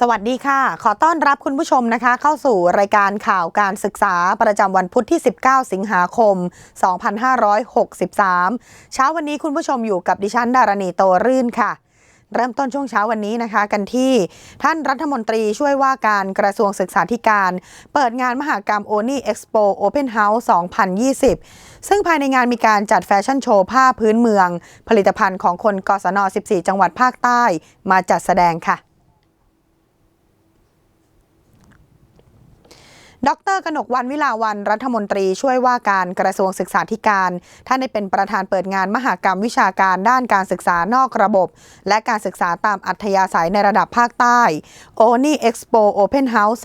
สวัสดีค่ะ ขอต้อนรับคุณผู้ชมนะคะ เข้าสู่รายการข่าวการศึกษาประจำวันพุธที่ 19 สิงหาคม 2563 เช้าวันนี้คุณผู้ชมอยู่กับดิฉันดารณีโตรื่นค่ะ เริ่มต้นช่วงเช้าวันนี้นะคะ กันที่ท่านรัฐมนตรีช่วยว่าการกระทรวงศึกษาธิการ เปิดงานมหากรรมโอนี่เอ็กซ์โปโอเพนเฮาส์2020 ซึ่งภายในงานมีการจัดแฟชั่นโชว์ผ้าพื้นเมือง ผลิตภัณฑ์ของคนกศน 14 จังหวัดภาคใต้ มาจัดแสดงค่ะ ดรกนกวันวิลาวันรัฐมนตรีช่วยว่าการกระทรวงศึกษาธิการ ท่านได้เป็นประธานเปิดงานมหากรรมวิชาการด้านการศึกษานอกระบบ และการศึกษาตามอัธยาศัยในระดับภาคใต้ o n i Expo Open House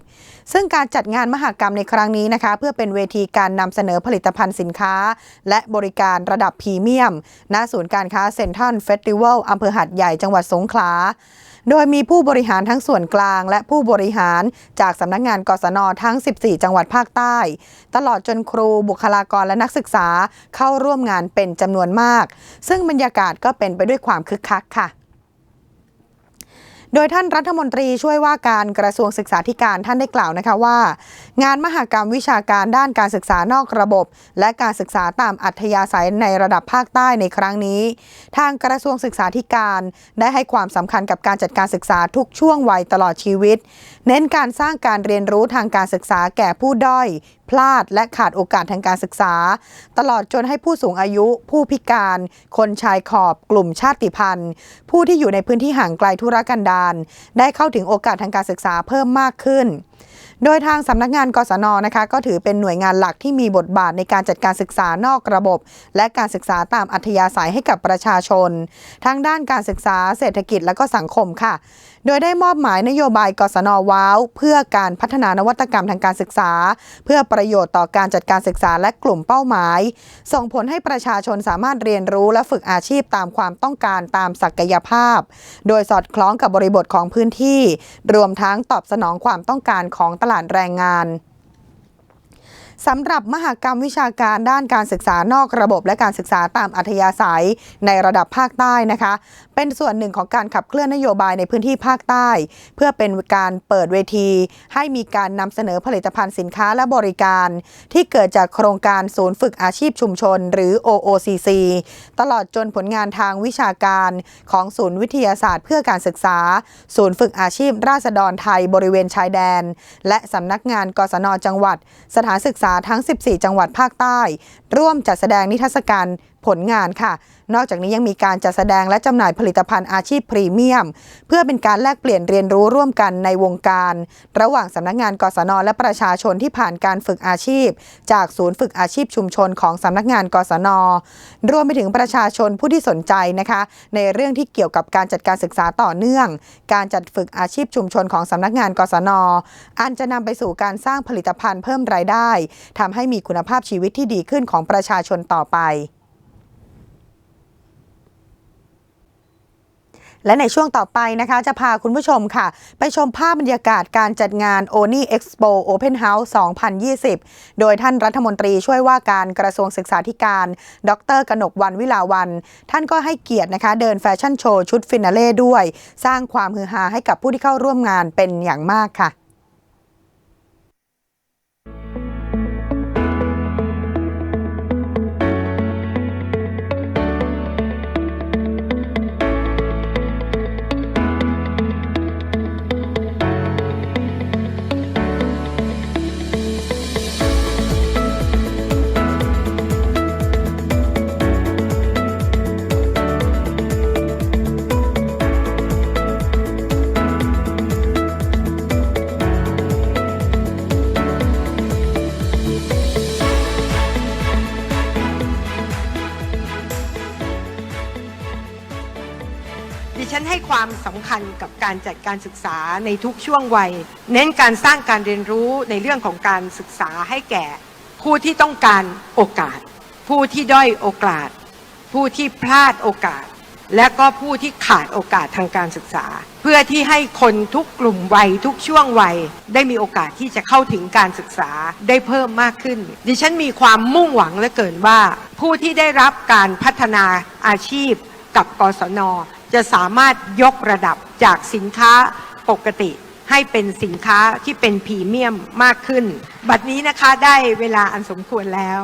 2020 ซึ่งการจัดงานมหากรรมในครั้งนี้นะคะ เพื่อเป็นเวทีการนำเสนอผลิตภัณฑ์สินค้า และบริการระดับพรีเมียม ณ ศูนย์การค้าเซ็นทรัลเฟสติวัลอำเภอหัดใหญ่จังหวัดสงขลา โดยมีผู้บริหารทั้งส่วนกลาง และผู้บริหารจากสำนักงานกศนทั้ง 14 จังหวัดภาคใต้ ตลอดจนครูบุคลากรและนักศึกษาเข้าร่วมงานเป็นจำนวนมาก ซึ่งบรรยากาศก็เป็นไปด้วยความคึกคักค่ะ โดยท่านรัฐมนตรีช่วยว่าการกระทรวงศึกษาธิการท่านได้กล่าวนะคะว่า งานมหกรรมวิชาการด้านการศึกษานอกระบบ และการศึกษาตามอัธยาศัยในระดับภาคใต้ในครั้งนี้ ทางกระทรวงศึกษาธิการได้ให้ความสำคัญกับการจัดการศึกษาทุกช่วงวัยตลอดชีวิต เน้นการสร้างการเรียนรู้ทางการศึกษาแก่ผู้ด้อยพลาดและขาดโอกาสทางการศึกษา ตลอดจนให้ผู้สูงอายุ ผู้พิการ คนชายขอบกลุ่มชาติพันธุ์ ผู้ที่อยู่ในพื้นที่ห่างไกลธุรกันดารได้เข้าถึงโอกาสทางการศึกษาเพิ่มมากขึ้นโดยทางสำนักงานกศนนะคะก็ถือเป็นหน่วยงานหลักที่มีบทบาทในการจัดการศึกษานอกระบบ และการศึกษาตามอัธยาศัยให้กับประชาชน ทั้งด้านการศึกษาเศรษฐกิจและก็สังคมค่ะ โดยได้มอบหมายนโยบายกศนว้าว เพื่อการพัฒนานวัตกรรมทางการศึกษา เพื่อประโยชน์ต่อการจัดการศึกษาและกลุ่มเป้าหมาย ส่งผลให้ประชาชนสามารถเรียนรู้และฝึกอาชีพตามความต้องการตามศักยภาพ โดยสอดคล้องกับบริบทของพื้นที่ รวมทั้งตอบสนองความต้องการของตลาดแรงงาน สำหรับมหากรรมวิชาการด้านการศึกษานอกระบบและการศึกษาตามอัธยาศัยในระดับภาคใต้นะคะ เป็นส่วนหนึ่งของการขับเคลื่อนนโยบายในพื้นที่ภาคใต้ เพื่อเป็นการเปิดเวที ให้มีการนำเสนอผลิตภัณฑ์สินค้าและบริการ ที่เกิดจากโครงการศูนย์ฝึกอาชีพชุมชน หรือ OOCC ตลอดจนผลงานทางวิชาการของศูนย์วิทยาศาสตร์ เพื่อการศึกษา ศูนย์ฝึกอาชีพ ราษฎรไทยบริเวณชายแดน และสำนักงานกศนจังหวัด สถานศึกษาทั้ง 14 จังหวัดภาคใต้ ร่วมจัดแสดงนิทรรศการ ผลงานค่ะ นอกจากนี้ยังมีการจัดแสดงและจำหน่ายผลิตภัณฑ์อาชีพพรีเมียม เพื่อเป็นการแลกเปลี่ยนเรียนรู้ร่วมกันในวงการ ระหว่างสำนักงานกศนและประชาชนที่ผ่านการฝึกอาชีพ จากศูนย์ฝึกอาชีพชุมชนของสำนักงานกศนรวมไปถึงประชาชนผู้ที่สนใจนะคะ ในเรื่องที่เกี่ยวกับการจัดการศึกษาต่อเนื่อง การจัดฝึกอาชีพชุมชนของสำนักงานกศนอันจะนำไปสู่การสร้างผลิตภัณฑ์เพิ่มรายได้ทำให้มีคุณภาพชีวิตที่ดีขึ้นของประชาชนต่อไป และในช่วงต่อไปนะคะจะพาคุณผู้ชมค่ะ ไปชมภาพบรรยากาศการจัดงาน o n i Expo Open House 2020 โดยท่านรัฐมนตรีช่วยว่าการกระทรวงศึกษาธิการ ดรกนกวันวิลาวัน ท่านก็ให้เกียรตินะคะ เดินแฟชั่นโชว์ชุดฟินาเล่ด้วย สร้างความฮือฮาให้กับผู้ที่เข้าร่วมงานเป็นอย่างมากค่ะ ฉันให้ความสำคัญกับการจัดการศึกษาในทุกช่วงวัย เน้นการสร้างการเรียนรู้ในเรื่องของการศึกษาให้แก่ ผู้ที่ต้องการโอกาส ผู้ที่ด้อยโอกาส ผู้ที่พลาดโอกาส และก็ผู้ที่ขาดโอกาสทางการศึกษา เพื่อที่ให้คนทุกกลุ่มวัยทุกช่วงวัย ได้มีโอกาสที่จะเข้าถึงการศึกษาได้เพิ่มมากขึ้น ดิฉันมีความมุ่งหวังเหลือเกินว่า ผู้ที่ได้รับการพัฒนาอาชีพ กับกศน จะสามารถยกระดับจากสินค้าปกติ ให้เป็นสินค้าที่เป็นพรีเมียมมากขึ้น บัดนี้นะคะได้เวลาอันสมควรแล้ว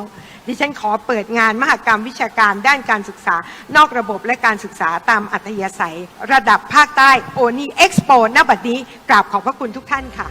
ดิฉันขอเปิดงานมหกรรมวิชาการด้านการศึกษา นอกระบบและการศึกษาตามอัธยาศัย ระดับภาคใต้โอนี่เอ็กซ์โปณบัดนี้กราบขอบพระคุณทุกท่านค่ะ